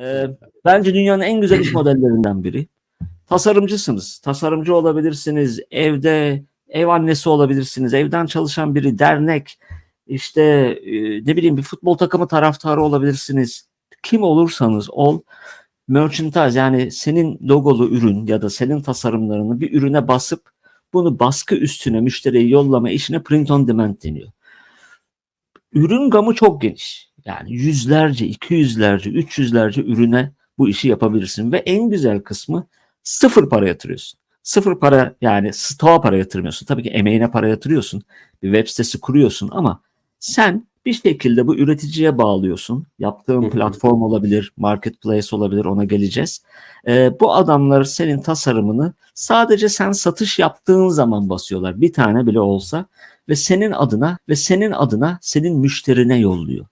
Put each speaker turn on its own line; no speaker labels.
Ee, bence dünyanın en güzel iş modellerinden biri. Tasarımcısınız. Tasarımcı olabilirsiniz. Evde ev annesi olabilirsiniz. Evden çalışan biri, dernek, işte e, ne bileyim bir futbol takımı taraftarı olabilirsiniz. Kim olursanız ol merchandise yani senin logolu ürün ya da senin tasarımlarını bir ürüne basıp bunu baskı üstüne müşteriye yollama işine print on demand deniyor. Ürün gamı çok geniş. Yani yüzlerce, iki yüzlerce, üç yüzlerce ürüne bu işi yapabilirsin ve en güzel kısmı sıfır para yatırıyorsun. Sıfır para yani stoğa para yatırmıyorsun. Tabii ki emeğine para yatırıyorsun. Bir web sitesi kuruyorsun ama sen bir şekilde bu üreticiye bağlıyorsun. Yaptığın platform olabilir, marketplace olabilir ona geleceğiz. Ee, bu adamlar senin tasarımını sadece sen satış yaptığın zaman basıyorlar. Bir tane bile olsa ve senin adına ve senin adına senin müşterine yolluyor.